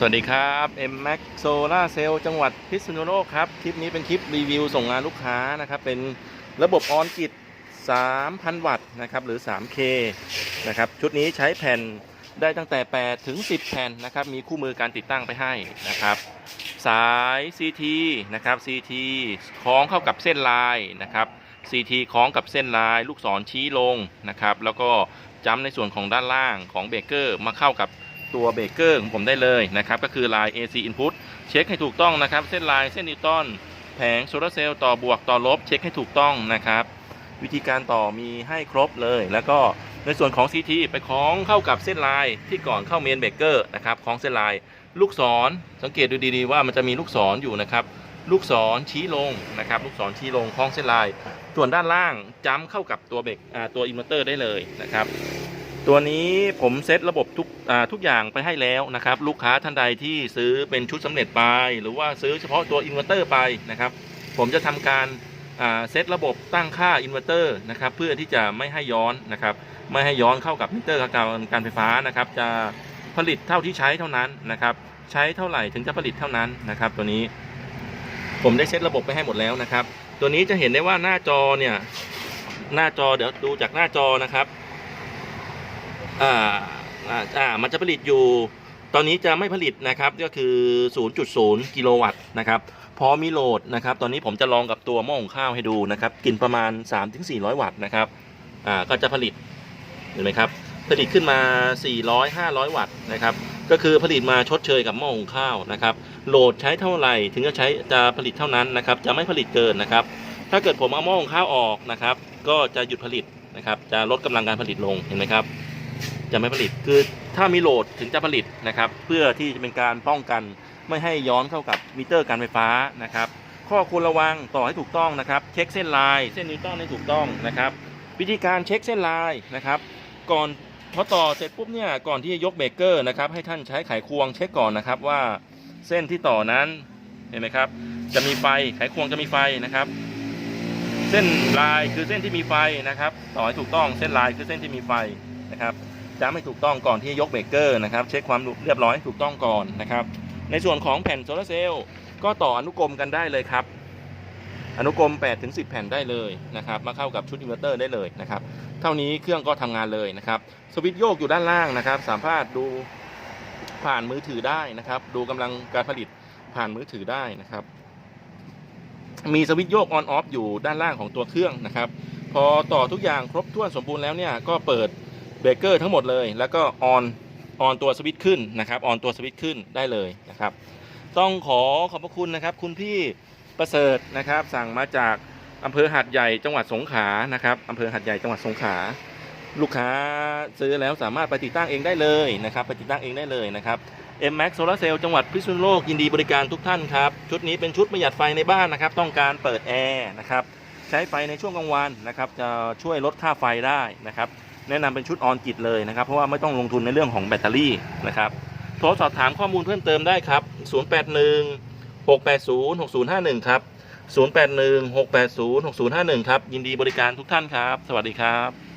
สวัสดีครับ M Max Solar Cell จังหวัดพิษณุโลกครับ คลิปนี้เป็นคลิปรีวิวส่งงานลูกค้านะครับ เป็นระบบออนกิต3,000 วัตต์นะครับ หรือ 3K นะครับ ชุดนี้ใช้แผ่นได้ตั้งแต่ 8 ถึง 10 แผ่นนะครับ มีคู่มือการติดตั้งไปให้นะครับ สาย CT นะครับ CT คล้องเข้ากับเส้นลายนะครับ CT คล้องกับเส้นลาย ลูกศรชี้ลงนะครับ แล้วก็จ้ำในส่วนของด้านล่างของเบรกเกอร์มาเข้ากับ ตัวเบรกเกอร์ของผมได้เลยนะครับก็คือลาย AC input เช็คให้ถูกต้องนะครับ เส้นลายเส้นนิวตันแผงโซลาร์เซลล์ต่อบวกต่อลบเช็คให้ถูกต้องนะครับ วิธีการต่อมีให้ครบเลย แล้วก็ในส่วนของ CT ไปคล้องเข้ากับเส้นลายที่ก่อนเข้าเมนเบรกเกอร์นะครับคล้องเส้นลายลูกศรสังเกตดูดีๆว่ามันจะมีลูกศรอยู่นะครับ ลูกศรชี้ลงนะครับ ลูกศรชี้ลงคล้องเส้นลาย ส่วนด้านล่างจ้ำเข้ากับตัวเบรกตัวอินเวอร์เตอร์ได้เลยนะครับ ตัวนี้ผมเซตระบบทุกทุกอย่างไปให้แล้วนะครับ ลูกค้าท่านใดที่ซื้อเป็นชุดสำเร็จไป หรือว่าซื้อเฉพาะตัวอินเวอร์เตอร์ไปนะครับ ผมจะทำการเซตระบบตั้งค่าอินเวอร์เตอร์นะครับ เพื่อที่จะไม่ให้ย้อนนะครับ ไม่ให้ย้อนเข้ากับมิเตอร์การการไฟฟ้านะครับ จะผลิตเท่าที่ใช้เท่านั้นนะครับ ใช้เท่าไหร่ถึงจะผลิตเท่านั้นนะครับ ตัวนี้ ผมได้เซตระบบไปให้หมดแล้วนะครับ ตัวนี้จะเห็นได้ว่าหน้าจอเนี่ยหน้าจอเดี๋ยวดูจากหน้าจอนะครับ อ่าอ่ามันจะผลิตอยู่ ตอนนี้จะไม่ผลิตนะครับก็คือ 0.0 กิโลวัตต์นะครับพอมีโหลดนะครับ ตอนนี้ผมจะลองกับตัวหม้อหุงข้าวให้ดูนะครับ กินประมาณ 3-400 วัตต์นะครับอ่าก็จะผลิตเห็นไหมครับผลิตขึ้นมา 400-500 วัตต์นะครับ ก็คือผลิตมาชดเชยกับหม้อหุงข้าวนะครับ โหลดใช้เท่าไหร่ ถึงจะใช้จะผลิตเท่านั้นนะครับ จะไม่ผลิตเกินนะครับ ถ้าเกิดผมเอาหม้อหุงข้าวออกนะครับ ก็จะหยุดผลิตนะครับ จะลดกำลังการผลิตลง เห็นไหมครับ จะไม่ผลิตคือถ้ามีโหลดถึงจะผลิตนะครับ เพื่อที่จะเป็นการป้องกันไม่ให้ย้อนเข้ากับมิเตอร์การไฟฟ้านะครับ ข้อควรระวังต่อให้ถูกต้องนะครับ เช็คเส้นลาย เส้นนิวตันให้ถูกต้องนะครับ วิธีการเช็คเส้นลายนะครับ ก่อนพอต่อเสร็จปุ๊บเนี่ยก่อนที่จะยกเบรกเกอร์นะครับ ให้ท่านใช้ไขควงเช็คก่อนนะครับว่าเส้นที่ต่อนั้นเห็นไหมครับ จะมีไฟไขควงจะมีไฟนะครับ เส้นลายคือเส้นที่มีไฟนะครับ ต่อให้ถูกต้องเส้นลายคือเส้นที่มีไฟนะครับ จะไม่ถูกต้องก่อนที่จะยกเบรกเกอร์นะครับ เช็คความเรียบร้อยให้ถูกต้องก่อนนะครับ ในส่วนของแผ่นโซลาร์เซลล์ก็ต่ออนุกรมกันได้เลยครับ อนุกรม8ถึง10 แผ่นได้เลยนะครับ มาเข้ากับชุดอินเวอร์เตอร์ได้เลยนะครับ เท่านี้เครื่องก็ทำงานเลยนะครับ สวิตช์โยกอยู่ด้านล่างนะครับ สามารถดูผ่านมือถือได้นะครับ ดูกำลังการผลิตผ่านมือถือได้นะครับ มีสวิตช์โยกออนออฟอยู่ด้านล่างของตัวเครื่องนะครับ พอต่อทุกอย่างครบถ้วนสมบูรณ์แล้วเนี่ยก็เปิด เบรกเกอร์ทั้งหมดเลย แล้วก็ออนออนตัวสวิตช์ขึ้นนะครับออนตัวสวิตช์ขึ้นได้เลยนะครับ ต้องขอขอบพระคุณนะครับ คุณพี่ประเสริฐนะครับ สั่งมาจากอำเภอหัดใหญ่จังหวัดสงขลานะครับอำเภอหัดใหญ่จังหวัดสงขลาลูกค้าซื้อแล้วสามารถไปติดตั้งเองได้เลยนะครับไปติดตั้งเองได้เลยนะครับ M Max Solar Cell จังหวัดพิษณุโลกยินดีบริการทุกท่านครับ ชุดนี้เป็นชุดประหยัดไฟในบ้านนะครับ ต้องการเปิดแอร์นะครับ ใช้ไฟในช่วงกลางวันนะครับ จะช่วยลดค่าไฟได้นะครับ แนะนำเป็นชุดออนกิตเลยนะครับ เพราะว่าไม่ต้องลงทุนในเรื่องของแบตเตอรี่นะครับโทรสอบถามข้อมูลเพิ่มเติมได้ครับ 081 680 6051 ครับ 081 680 6051 ครับ ยินดีบริการทุกท่านครับ สวัสดีครับ